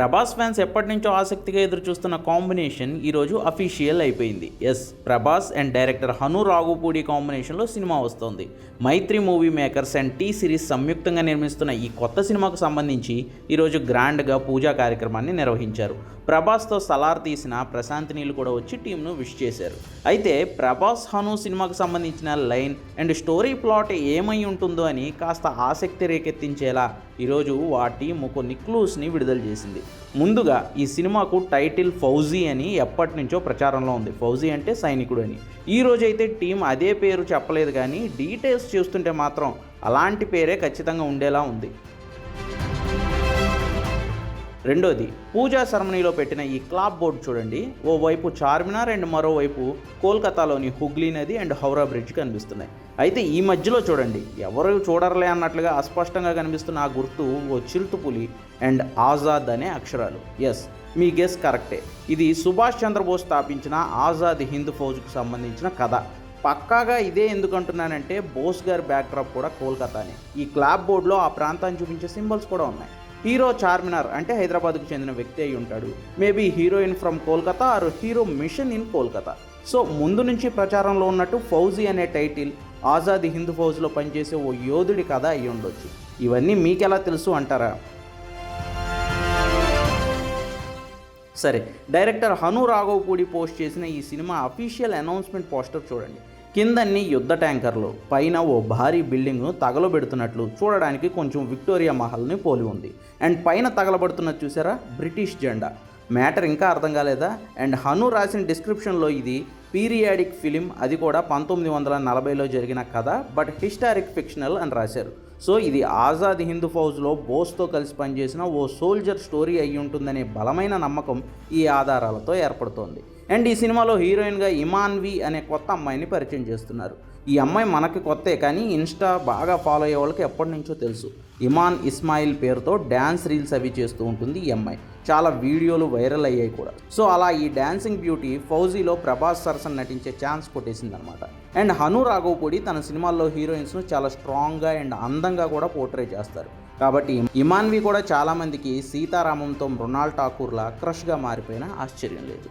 Prabhas fans ఎప్పటి నుంచో ఆసక్తిగా ఎదురు చూస్తున్న కాంబినేషన్ ఈరోజు అఫీషియల్ అయిపోయింది. Yes Prabhas and director Hanu Raghupudi కాంబినేషన్లో సినిమా వస్తోంది. Mythri movie makers and T series సంయుక్తంగా నిర్మిస్తున్న ఈ కొత్త సినిమాకు సంబంధించి ఈరోజు గ్రాండ్గా పూజా కార్యక్రమాన్ని నిర్వహించారు. ప్రభాస్తో సలార్ తీసిన ప్రశాంత్ నీళ్ళు కూడా వచ్చి టీంను విష్ చేశారు. అయితే ప్రభాస్ హను సినిమాకు సంబంధించిన లైన్ అండ్ స్టోరీ ప్లాట్ ఏమై ఉంటుందో అని కాస్త ఆసక్తి రేకెత్తించేలా ఈరోజు వాటి టీము కొన్ని క్లూస్ని విడుదల చేసింది. ముందుగా ఈ సినిమాకు టైటిల్ ఫౌజీ అని ఎప్పటి నుంచో ప్రచారంలో ఉంది. ఫౌజీ అంటే సైనికుడు అని. ఈ రోజైతే టీం అదే పేరు చెప్పలేదు కానీ డీటెయిల్స్ చూస్తుంటే మాత్రం అలాంటి పేరే ఖచ్చితంగా ఉండేలా ఉంది. రెండోది పూజా సెరమనీలో పెట్టిన ఈ క్లాప్ బోర్డు చూడండి. ఓవైపు చార్మినార్ అండ్ మరోవైపు కోల్కతాలోని హుగ్లీ నది అండ్ హౌరా బ్రిడ్జ్ కనిపిస్తున్నాయి. అయితే ఈ మధ్యలో చూడండి ఎవరు చూడరలే అన్నట్లుగా అస్పష్టంగా కనిపిస్తున్న ఆ గుర్తు ఓ చిరుతుపులి అండ్ ఆజాద్ అనే అక్షరాలు. ఎస్ మీ గెస్ కరెక్టే ఇది సుభాష్ చంద్రబోస్ స్థాపించిన ఆజాద్ హింద్ ఫౌజ్కు సంబంధించిన కథ. పక్కాగా ఇదే ఎందుకు అంటున్నానంటే బోస్ గారి బ్యాక్డ్రాప్ కూడా కోల్కతానే. ఈ క్లాప్ బోర్డులో ఆ ప్రాంతాన్ని చూపించే సింబల్స్ కూడా ఉన్నాయి. హీరో చార్మినార్ అంటే హైదరాబాద్కు చెందిన వ్యక్తి అయి ఉంటాడు. Maybe heroine from Kolkata or hero mission in Kolkata. So ముందు నుంచి ప్రచారంలో ఉన్నట్టు ఫౌజీ అనే టైటిల్ ఆజాద్ హింద్ ఫౌజ్లో పనిచేసే ఓ యోధుడి కథ అయి ఉండొచ్చు. ఇవన్నీ మీకెలా తెలుసు అంటారా? సరే director Hanu Raghavapudi post చేసిన ఈ సినిమా అఫీషియల్ అనౌన్స్మెంట్ పోస్టర్ చూడండి. కిందన్ని యుద్ధ ట్యాంకర్లు పైన ఓ భారీ బిల్డింగ్ను తగలబెడుతున్నట్లు చూడడానికి కొంచెం విక్టోరియా మహల్ని పోలి ఉంది. అండ్ పైన తగలబడుతున్నది చూసారా? బ్రిటిష్ జెండా. మ్యాటర్ ఇంకా అర్థం కాలేదా? అండ్ హను రాసిన డిస్క్రిప్షన్లో ఇది పీరియాడిక్ ఫిలిం అది కూడా పంతొమ్మిది వందల నలభైలో జరిగిన కథ బట్ హిస్టారిక్ ఫిక్షనల్ అని రాశారు. సో ఇది ఆజాద్ హిందూ ఫౌజ్లో బోస్తో కలిసి పనిచేసిన ఓ సోల్జర్ స్టోరీ అయి ఉంటుందనే బలమైన నమ్మకం ఈ ఆధారాలతో ఏర్పడుతోంది. అండ్ ఈ సినిమాలో హీరోయిన్గా ఇమాన్వి అనే కొత్త అమ్మాయిని పరిచయం చేస్తున్నారు. ఈ అమ్మాయి మనకి కొత్తే కానీ ఇన్స్టా బాగా ఫాలో అయ్యే వాళ్ళకి ఎప్పటి నుంచో తెలుసు. ఇమాన్ ఇస్మాయిల్ పేరుతో డ్యాన్స్ రీల్స్ అవి చేస్తూ ఉంటుంది ఈ చాలా వీడియోలు వైరల్ అయ్యాయి కూడా. సో అలా ఈ డ్యాన్సింగ్ బ్యూటీ ఫౌజీలో ప్రభాస్ సరసన్ నటించే ఛాన్స్ కొట్టేసిందనమాట అండ్ హను రాఘవ్ కూడా తన సినిమాల్లో హీరోయిన్స్ను చాలా స్ట్రాంగ్గా అండ్ అందంగా కూడా పోర్ట్రే చేస్తారు. కాబట్టి ఇమాన్వి కూడా చాలామందికి సీతారామంతో మృణాల్ ఠాకూర్లా క్రష్గా మారిపోయిన ఆశ్చర్యం లేదు.